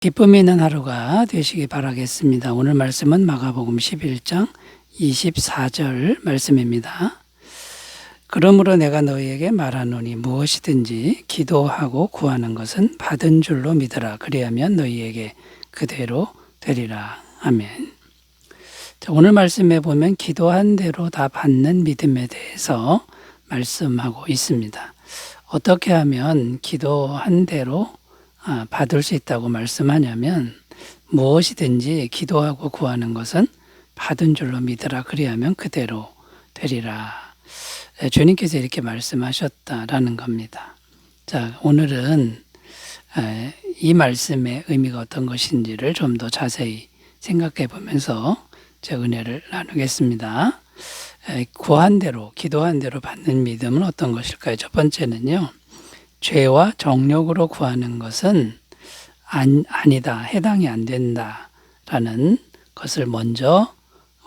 기쁨 있는 하루가 되시기 바라겠습니다. 오늘 말씀은 마가복음 11장 24절 말씀입니다. 그러므로 내가 너희에게 말하노니 무엇이든지 기도하고 구하는 것은 받은 줄로 믿으라. 그리하면 너희에게 그대로 되리라. 아멘. 자, 오늘 말씀에 보면 기도한 대로 다 받는 믿음에 대해서 말씀하고 있습니다. 어떻게 하면 기도한 대로 아, 받을 수 있다고 말씀하냐면 무엇이든지 기도하고 구하는 것은 받은 줄로 믿으라 그리하면 그대로 되리라. 예, 주님께서 이렇게 말씀하셨다라는 겁니다. 자, 오늘은 에, 이 말씀의 의미가 어떤 것인지를 좀 더 자세히 생각해 보면서 제 은혜를 나누겠습니다. 에, 구한 대로, 기도한 대로 받는 믿음은 어떤 것일까요? 첫 번째는요, 죄와 정욕으로 구하는 것은 안, 아니다, 해당이 안 된다라는 것을 먼저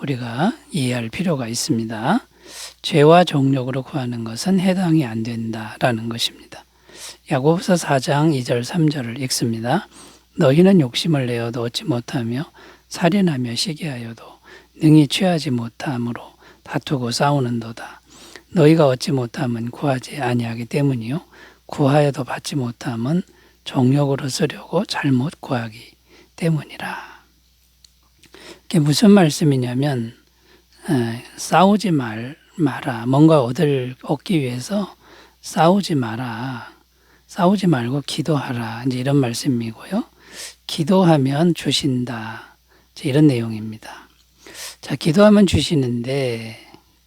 우리가 이해할 필요가 있습니다. 죄와 정욕으로 구하는 것은 해당이 안 된다라는 것입니다. 야고보서 4장 2절 3절을 읽습니다. 너희는 욕심을 내어도 얻지 못하며 살인하며 시기하여도 능히 취하지 못함으로 다투고 싸우는도다. 너희가 얻지 못함은 구하지 아니하기 때문이요 구하여도 받지 못함은 정욕으로 쓰려고 잘못 구하기 때문이라. 이게 무슨 말씀이냐면 에, 싸우지 말 마라. 뭔가 얻을 얻기 위해서 싸우지 마라. 싸우지 말고 기도하라. 이제 이런 말씀이고요. 기도하면 주신다. 이제 이런 내용입니다. 자, 기도하면 주시는데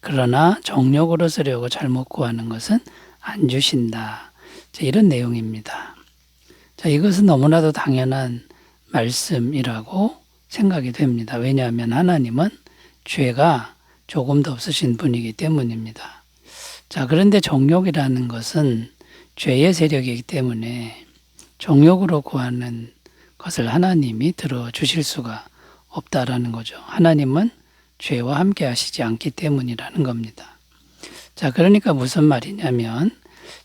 그러나 정욕으로 쓰려고 잘못 구하는 것은 안 주신다. 자, 이런 내용입니다. 자, 이것은 너무나도 당연한 말씀이라고 생각이 됩니다. 왜냐하면 하나님은 죄가 조금도 없으신 분이기 때문입니다. 자, 그런데 정욕이라는 것은 죄의 세력이기 때문에 정욕으로 구하는 것을 하나님이 들어주실 수가 없다라는 거죠. 하나님은 죄와 함께 하시지 않기 때문이라는 겁니다. 자, 그러니까 무슨 말이냐면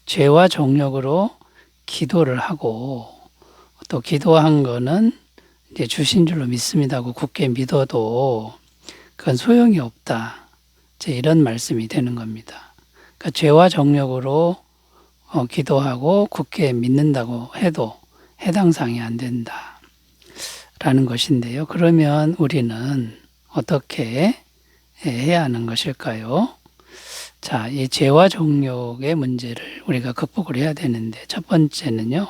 죄와 정욕으로 기도를 하고 또 기도한 거는 이제 주신 줄로 믿습니다고 굳게 믿어도 그건 소용이 없다. 이제 이런 말씀이 되는 겁니다. 그러니까 죄와 정욕으로 어, 기도하고 굳게 믿는다고 해도 해당 사항이 안 된다. 라는 것인데요. 그러면 우리는 어떻게 해야 하는 것일까요? 자, 이 죄와 정욕의 문제를 우리가 극복을 해야 되는데 첫 번째는요.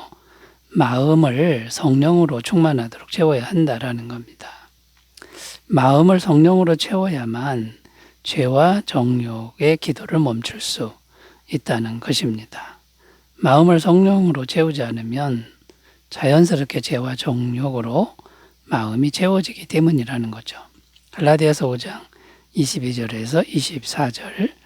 마음을 성령으로 충만하도록 채워야 한다라는 겁니다. 마음을 성령으로 채워야만 죄와 정욕의 기도를 멈출 수 있다는 것입니다. 마음을 성령으로 채우지 않으면 자연스럽게 죄와 정욕으로 마음이 채워지기 때문이라는 거죠. 갈라디아서 5장 22절에서 24절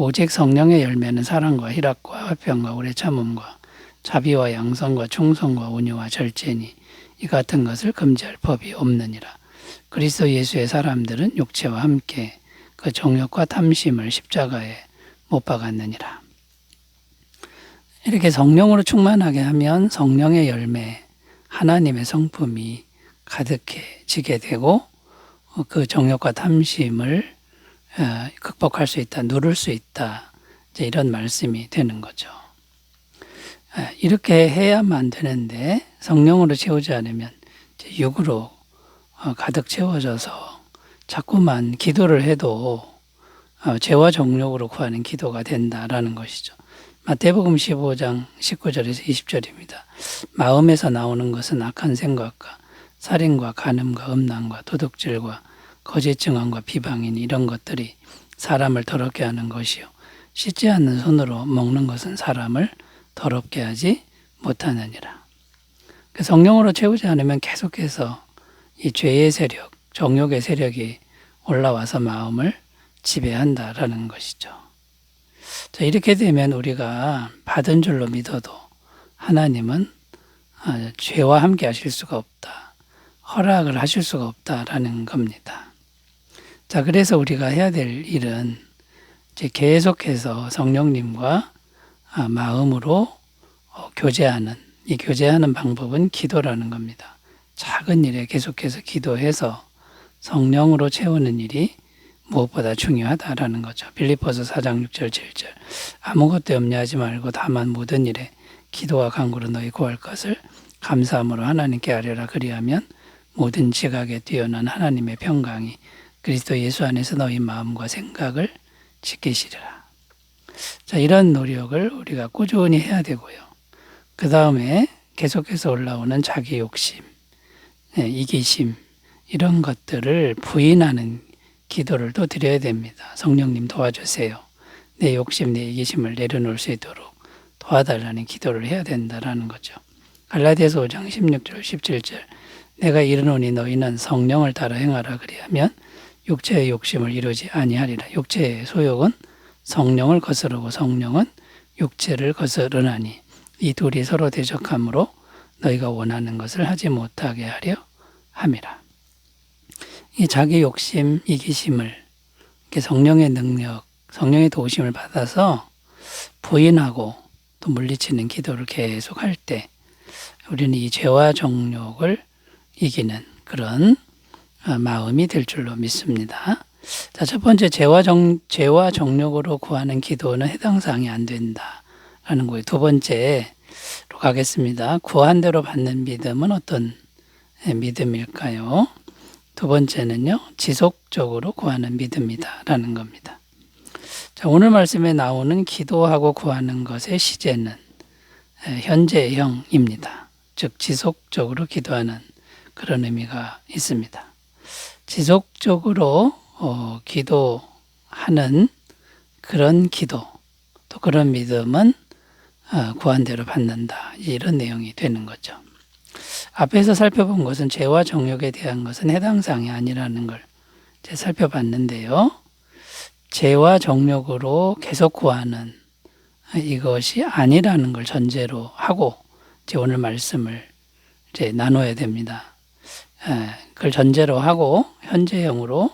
오직 성령의 열매는 사랑과 희락과 화평과 오래 참음과 자비와 양성과 충성과 온유와 절제니 이 같은 것을 금지할 법이 없느니라. 그리스도 예수의 사람들은 육체와 함께 그 정욕과 탐심을 십자가에 못 박았느니라. 이렇게 성령으로 충만하게 하면 성령의 열매, 하나님의 성품이 가득해지게 되고 그 정욕과 탐심을 어, 극복할 수 있다, 누를 수 있다. 이제 이런 말씀이 되는 거죠. 어, 이렇게 해야만 되는데 성령으로 채우지 않으면 육으로 어, 가득 채워져서 자꾸만 기도를 해도 죄와 정욕으로 구하는 기도가 된다라는 것이죠. 마태복음 15장 19절에서 20절입니다. 마음에서 나오는 것은 악한 생각과 살인과 간음과 음란과 도둑질과 거짓 증언과 비방인 이런 것들이 사람을 더럽게 하는 것이요. 씻지 않는 손으로 먹는 것은 사람을 더럽게 하지 못하느니라. 그 성령으로 채우지 않으면 계속해서 이 죄의 세력, 정욕의 세력이 올라와서 마음을 지배한다라는 것이죠. 자, 이렇게 되면 우리가 받은 줄로 믿어도 하나님은 아, 죄와 함께 하실 수가 없다. 허락을 하실 수가 없다라는 겁니다. 자, 그래서 우리가 해야 될 일은 이제 계속해서 성령님과 아, 마음으로 어, 교제하는 이 교제하는 방법은 기도라는 겁니다. 작은 일에 계속해서 기도해서 성령으로 채우는 일이 무엇보다 중요하다라는 거죠. 빌리포스 4장 6절 7절 아무것도 염려하지 말고 다만 모든 일에 기도와 간구로 너희 구할 것을 감사함으로 하나님께 아뢰라 그리하면 모든 지각에 뛰어난 하나님의 평강이 그리스도 예수 안에서 너희 마음과 생각을 지키시리라. 자, 이런 노력을 우리가 꾸준히 해야 되고요. 그 다음에 계속해서 올라오는 자기 욕심, 네, 이기심, 이런 것들을 부인하는 기도를 또 드려야 됩니다. 성령님 도와주세요. 내 욕심, 내 이기심을 내려놓을 수 있도록 도와달라는 기도를 해야 된다라는 거죠. 갈라디아서 5장 16절, 17절. 내가 이르노니 너희는 성령을 따라 행하라 그리하면 육체의 욕심을 이루지 아니하리라. 육체의 소욕은 성령을 거스르고 성령은 육체를 거스르나니 이 둘이 서로 대적함으로 너희가 원하는 것을 하지 못하게 하려 함이라. 이 자기 욕심, 이기심을 성령의 능력, 성령의 도우심을 받아서 부인하고 또 물리치는 기도를 계속 할 때 우리는 이 죄와 정욕을 이기는 그런 어, 마음이 될 줄로 믿습니다. 자, 첫 번째 죄와 정 죄와 정욕으로 구하는 기도는 해당 사항이 안 된다라는 거예요. 두 번째로 가겠습니다. 구한 대로 받는 믿음은 어떤 예, 믿음일까요? 두 번째는요, 지속적으로 구하는 믿음이다라는 겁니다. 자, 오늘 말씀에 나오는 기도하고 구하는 것의 시제는 예, 현재형입니다. 즉, 지속적으로 기도하는 그런 의미가 있습니다. 지속적으로 어, 기도하는 그런 기도, 또 그런 믿음은 어, 구한 대로 받는다. 이런 내용이 되는 거죠. 앞에서 살펴본 것은 죄와 정욕에 대한 것은 해당 사항이 아니라는 걸 살펴봤는데요. 죄와 정욕으로 계속 구하는 이것이 아니라는 걸 전제로 하고 이제 오늘 말씀을 이제 나눠야 됩니다. 예, 그걸 전제로 하고 현재형으로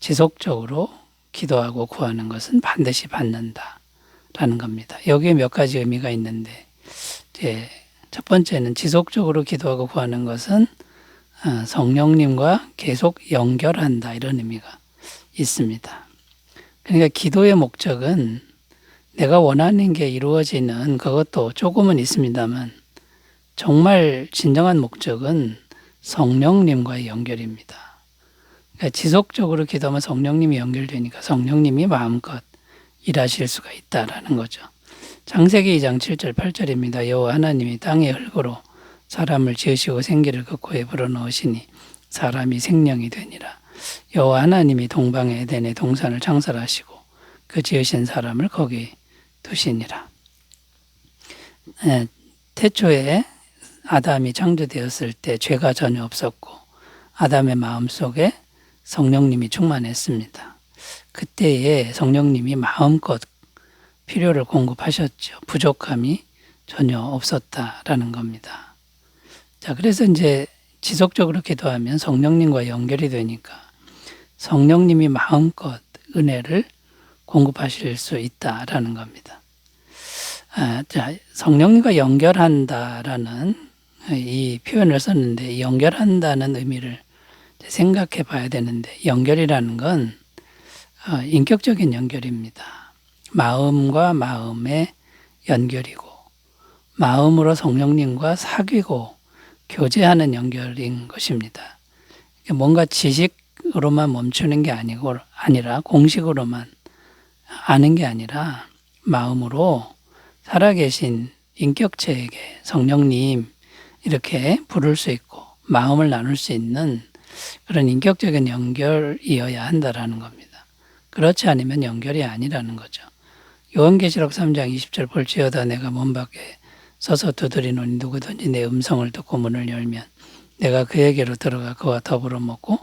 지속적으로 기도하고 구하는 것은 반드시 받는다라는 겁니다. 여기에 몇 가지 의미가 있는데 이제 첫 번째는 지속적으로 기도하고 구하는 것은 어, 성령님과 계속 연결한다 이런 의미가 있습니다. 그러니까 기도의 목적은 내가 원하는 게 이루어지는 그것도 조금은 있습니다만 정말 진정한 목적은 성령님과의 연결입니다. 그러니까 지속적으로 기도하면 성령님이 연결되니까 성령님이 마음껏 일하실 수가 있다라는 거죠. 장세기 2장 7절 8절입니다. 여호와 하나님이 땅의 흙으로 사람을 지으시고 생기를 그 코에 불어넣으시니 사람이 생명이 되니라. 여호와 하나님이 동방의 에덴의 동산을 창설하시고 그 지으신 사람을 거기 두시니라. 네, 태초에 아담이 창조되었을 때 죄가 전혀 없었고 아담의 마음 속에 성령님이 충만했습니다. 그때에 성령님이 마음껏 필요를 공급하셨죠. 부족함이 전혀 없었다라는 겁니다. 자, 그래서 이제 지속적으로 기도하면 성령님과 연결이 되니까 성령님이 마음껏 은혜를 공급하실 수 있다라는 겁니다. 아, 자, 성령님과 연결한다라는 이 표현을 썼는데 연결한다는 의미를 생각해 봐야 되는데 연결이라는 건 어, 인격적인 연결입니다. 마음과 마음의 연결이고 마음으로 성령님과 사귀고 교제하는 연결인 것입니다. 뭔가 지식으로만 멈추는 게 아니고 아니라 공식으로만 아는 게 아니라 마음으로 살아계신 인격체에게 성령님 이렇게 부를 수 있고 마음을 나눌 수 있는 그런 인격적인 연결이어야 한다라는 겁니다. 그렇지 않으면 연결이 아니라는 거죠. 요한계시록 3장 20절 볼지어다 내가 문 밖에 서서 두드리노니 누구든지 내 음성을 듣고 문을 열면 내가 그에게로 들어가 그와 더불어 먹고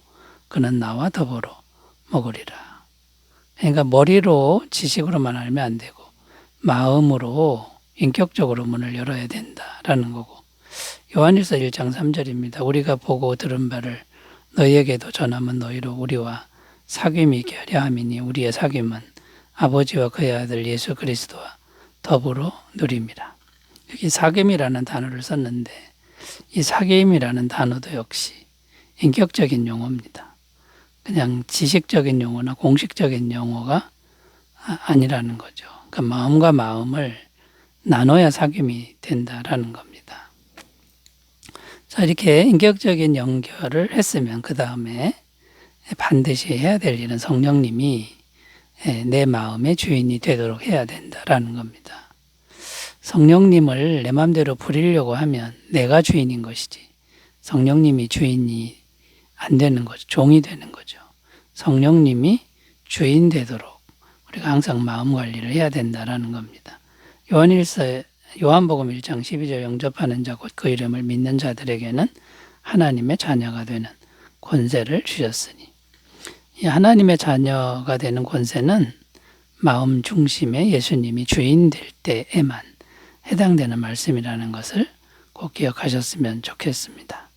그는 나와 더불어 먹으리라. 그러니까 머리로 지식으로만 알면 안 되고 마음으로 인격적으로 문을 열어야 된다라는 거고 요한일서 1장 3절입니다. 우리가 보고 들은 바를 너희에게도 전하면 너희로 우리와 사귐이 있게 하려 함이니 우리의 사귐은 아버지와 그의 아들 예수 그리스도와 더불어 누립니다. 여기 사귐이라는 단어를 썼는데 이 사귐이라는 단어도 역시 인격적인 용어입니다. 그냥 지식적인 용어나 공식적인 용어가 아- 아니라는 거죠. 그 마음과 마음을 나눠야 사귐이 된다라는 겁니다. 자, 이렇게 인격적인 연결을 했으면 그 다음에 반드시 해야 될 일은 성령님이 예, 내 마음의 주인이 되도록 해야 된다라는 겁니다. 성령님을 내 마음대로 부리려고 하면 내가 주인인 것이지 성령님이 주인이 안 되는 거죠. 종이 되는 거죠. 성령님이 주인 되도록 우리가 항상 마음 관리를 해야 된다라는 겁니다. 요한일서 요한복음 1장 12절 영접하는 자곧그 이름을 믿는 자들에게는 하나님의 자녀가 되는 권세를 주셨으니 이 하나님의 자녀가 되는 권세는 마음 중심에 예수님이 주인 될 때에만 해당되는 말씀이라는 것을 꼭 기억하셨으면 좋겠습니다.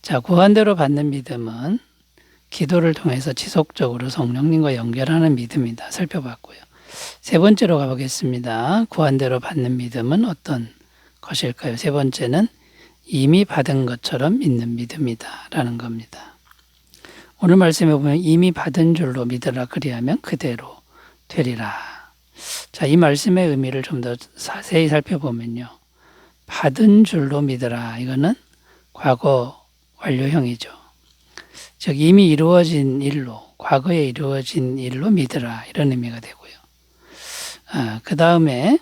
자, 구한대로 받는 믿음은 기도를 통해서 지속적으로 성령님과 연결하는 믿음이다. 살펴봤고요. 세 번째로 가보겠습니다. 구한대로 받는 믿음은 어떤 것일까요? 세 번째는 이미 받은 것처럼 믿는 믿음이다. 라는 겁니다. 오늘 말씀에 보면 이미 받은 줄로 믿으라 그리하면 그대로 되리라. 자, 이 말씀의 의미를 좀 더 자세히 살펴보면요. 받은 줄로 믿으라. 이거는 과거 완료형이죠. 즉 이미 이루어진 일로 과거에 이루어진 일로 믿으라 이런 의미가 되고요. 아, 그 다음에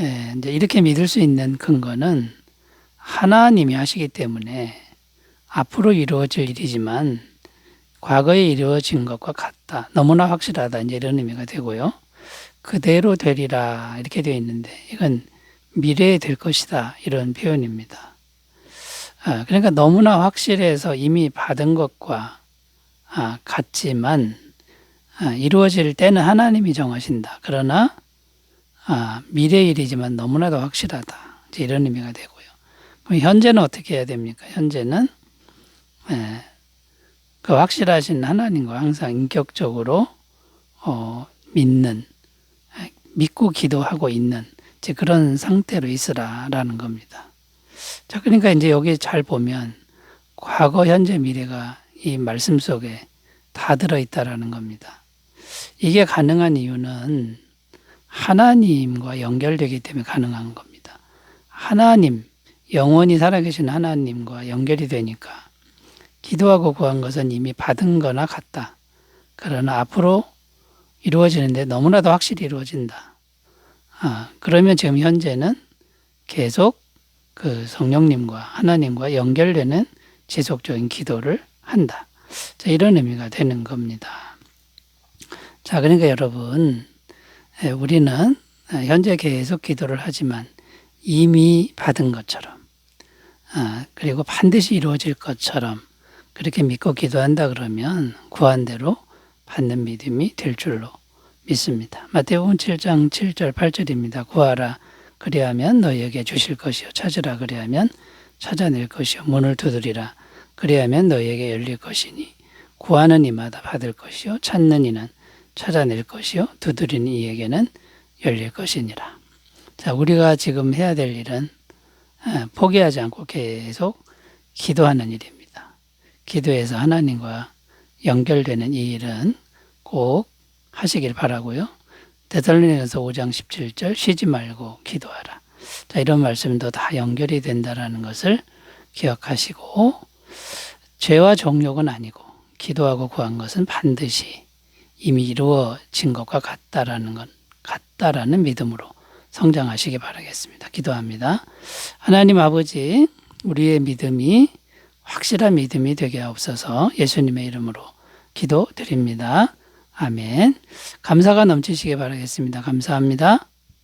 예, 이제 이렇게 믿을 수 있는 근거는 하나님이 하시기 때문에 앞으로 이루어질 일이지만 과거에 이루어진 것과 같다. 너무나 확실하다. 이제 이런 의미가 되고요. 그대로 되리라 이렇게 되어 있는데 이건 미래에 될 것이다 이런 표현입니다. 아, 그러니까 너무나 확실해서 이미 받은 것과 아, 같지만 아, 이루어질 때는 하나님이 정하신다. 그러나 아, 미래 일이지만 너무나도 확실하다. 이제 이런 의미가 되고요. 그럼 현재는 어떻게 해야 됩니까? 현재는 예, 그 확실하신 하나님과 항상 인격적으로 어, 믿는 예, 믿고 기도하고 있는 이제 그런 상태로 있으라라는 겁니다. 자, 그러니까 이제 여기 잘 보면 과거, 현재, 미래가 이 말씀 속에 다 들어 있다라는 겁니다. 이게 가능한 이유는 하나님과 연결되기 때문에 가능한 겁니다. 하나님, 영원히 살아계신 하나님과 연결이 되니까 기도하고 구한 것은 이미 받은 거나 같다. 그러나 앞으로 이루어지는데 너무나도 확실히 이루어진다. 아, 그러면 지금 현재는 계속 그 성령님과 하나님과 연결되는 지속적인 기도를 한다. 자, 이런 의미가 되는 겁니다. 자, 그러니까 여러분, 예, 우리는 현재 계속 기도를 하지만 이미 받은 것처럼, 아, 그리고 반드시 이루어질 것처럼 그렇게 믿고 기도한다 그러면 구한 대로 받는 믿음이 될 줄로 믿습니다. 마태복음 7장 7절 8절입니다. 구하라 그리하면 너희에게 주실 것이요 찾으라 그리하면 찾아낼 것이요 문을 두드리라 그리하면 너희에게 열릴 것이니 구하는 이마다 받을 것이요 찾는 이는 찾아낼 것이요 두드리는 이에게는 열릴 것이니라. 자, 우리가 지금 해야 될 일은 어, 포기하지 않고 계속 기도하는 일입니다. 기도해서 하나님과 연결되는 이 일은 꼭 하시길 바라고요. 데살로니가서 5장 17절 쉬지 말고 기도하라. 자, 이런 말씀도 다 연결이 된다라는 것을 기억하시고 죄와 정욕은 아니고 기도하고 구한 것은 반드시 이미 이루어진 것과 같다라는 건 같다라는 믿음으로 성장하시기 바라겠습니다. 기도합니다. 하나님 아버지, 우리의 믿음이 확실한 믿음이 되게 하옵소서 예수님의 이름으로 기도드립니다. 아멘. 감사가 넘치시기 바라겠습니다. 감사합니다.